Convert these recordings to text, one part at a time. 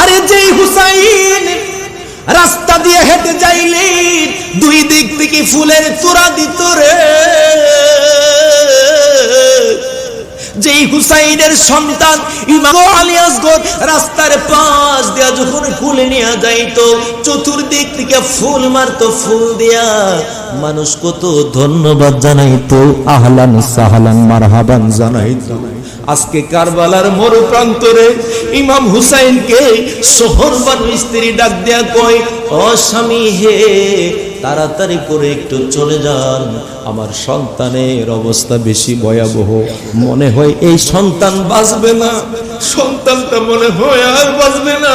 আরে যেই হুসাইন, রাস্তা দিয়ে হেঁটে যাইলে, দুই দিক থেকে ফুলের তোরা দিত রে। যেই হুসাইনের সন্তান ইমাম আলী আসগর রাস্তার পাশ দিয়া যখন ফুল নিয়ে যাইতো, চতুর্দিক থেকে ফুল মারতো, ফুল দিয়া মানুষ কত ধন্যবাদ জানাইতো, আহলান সাহলান মারহাবান জানাইতো। আজকে কারবালার মরু প্রান্তরে ইমাম হুসাইনকে বানু স্ত্রী ডাক দেয়া কয় অস্বামী স্বামী হে তাড়াতাড়ি করে একটু চলে যান। আমার সন্তানের অবস্থা বেশি ভয়াবহ। মনে হয় এই সন্তান বাঁচবে না। সন্তানটা মনে হয় আর বাঁচবে না।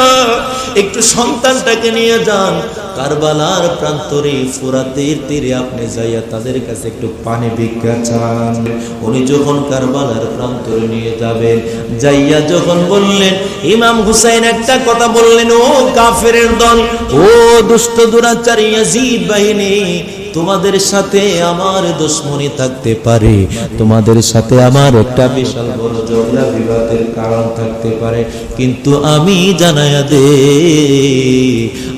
একটু সন্তানটাকে নিয়ে যান। কারবালার প্রান্তরে ফুরাতের তীরে আপনি যাইয়া তাদের কাছে একটু পানি ভিক্ষা চান। উনি যখন কারবালার প্রান্তরে নিয়ে যাবেন, যাইয়া যখন বললেন, ইমাম হুসাইন একটা কথা বললেন, ও কাফের দল, ও দুষ্ট, দুরাচারী, ইয়াজিদ বাহিনী, তোমাদের সাথে আমার দুশ্মনী থাকতে পারে। তোমাদের সাথে আমার একটা বিশাল বড় ঝগড়া, বিবাদের কারণ থাকতে পারে। কিন্তু আমি জানায়া দে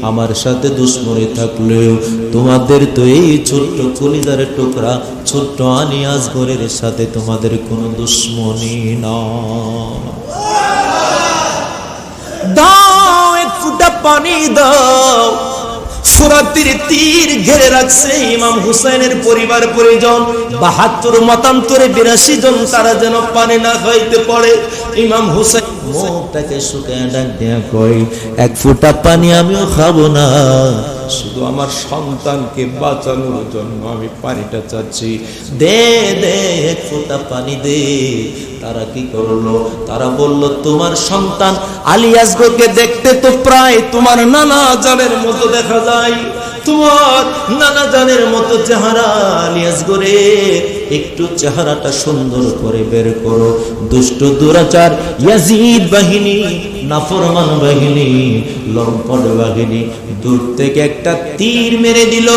আমার সাথে দুশ্মনী থাকলেও তোমাদের তো এই ছোট্ট কলিজার টুকরা, ছোট্ট আনি আজগরের সাথে তোমাদের কোনো দুশ্মনী না দাও এক পানি দাও সুরাতির তীর ঘিরে রাখছে ইমাম হুসাইনের পরিবার পরিজন। বাহাত্তর মতান্তরে বিরাশি জন তারা যেন পানি না খাইতে পড়ে ইমাম হুসাইন মুখটাকে শুকায় ডাক দেয়া কই এক ফুটা পানি আমিও খাব না। শুধু আমার সন্তানকে বাঁচানোর জন্য আমি পানিটা চাচ্ছি। দে দে, এক ফোঁটা পানি দে। তারা কি করল? তারা বলল, তোমার সন্তান আলিয়াসগোকে দেখতে তো প্রায় তোমার নানা জানের মতো দেখা যায়। তোমার নানা জানের মতো চেহারা করে একটু চেহারাটা সুন্দর করে বের করো। দুষ্ট দুরাচার ইয়াজিদ বাহিনী, নাফরমান বাহিনী, লম্পট বাহিনী, দূর থেকে একটা তীর মেরে দিল।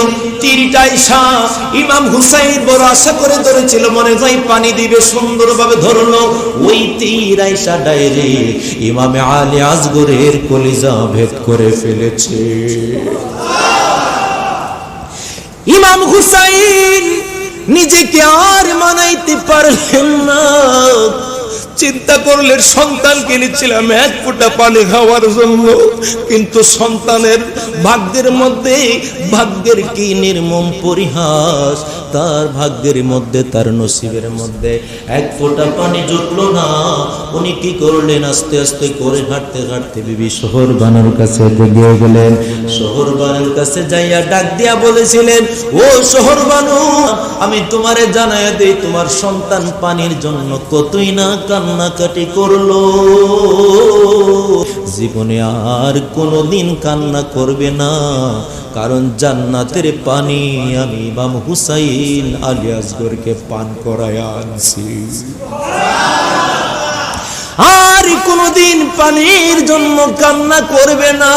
তীরটাই শাহ ইমাম হুসাইন বড় আশা করে ধরেছিল, মনে হয় পানি দিবে, সুন্দরভাবে ধরলো। ওই তীর আইসা ডাইরে ইমামে আলী আজগরের কলিজা ভেদ করে ফেলেছে। ইমাম হুসাইন নিজেকে আর মানাইতে পারলেন না। চিন্তা করলেন সন্তানকে নিচ্ছিলাম এক ফোঁটা পানি খাওয়ার জন্য। কিন্তু সন্তানের ভাগ্যের মধ্যে, ভাগ্যের কি নির্মম পরিহাস? তার ভাগ্যের মধ্যে, তার নসিবের মধ্যে এক ফোঁটা পানি জুটলো না। উনি কি করলেন? আস্তে আস্তে করে হাঁটতে হাঁটতে বিবি শহর বানার কাছে গিয়ে গেলেন। শহর বানের কাছে যাইয়া ডাক দিয়া বলেছিলেন, ও শহর বানু আমি তোমারে জানাই দেই, তোমার সন্তান পানির জন্য কতই না কান্নাকাটি করল। জীবনে আর কোনোদিন কান্না করবে না। কারণ জান্নাতের পানি আমি ইমাম হুসাইন আলী আসগরকে পান করায় আনছি। আর কোনোদিন পানির জন্য কান্না করবে না।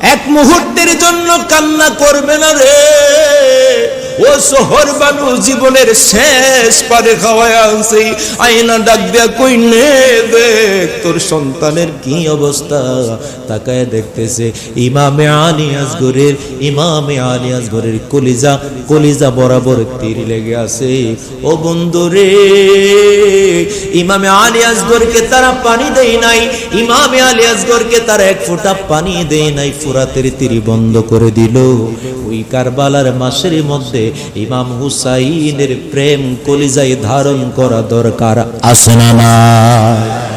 এক মুহূর্তের জন্য কান্না করবে না রে। ও শহর বানু জীবনের শেষ পারে খাওয়ায় আনছি। আয়না ডাক দেয়া কই নে দেখ, তোর সন্তানের কি অবস্থা? তাকায় দেখতেছে, ইমামে আলী আসগরের ইমামে আলী আসগরের কলিজা কলিজা বরাবর তীর লেগে আছে। ও বন্ধু রে, ইমামে আলী আসগরকে তারা পানি দেয় নাই। ইমামে আলী আসগরকে তারা এক ফোঁটা পানি দেয় নাই, ফুরাতের তীরি বন্ধ করে দিল। ওই কারবালার মাসের মধ্যে ইমাম হুসাইনের প্রেম কলিজায় ধারণ করা দরকার নাই?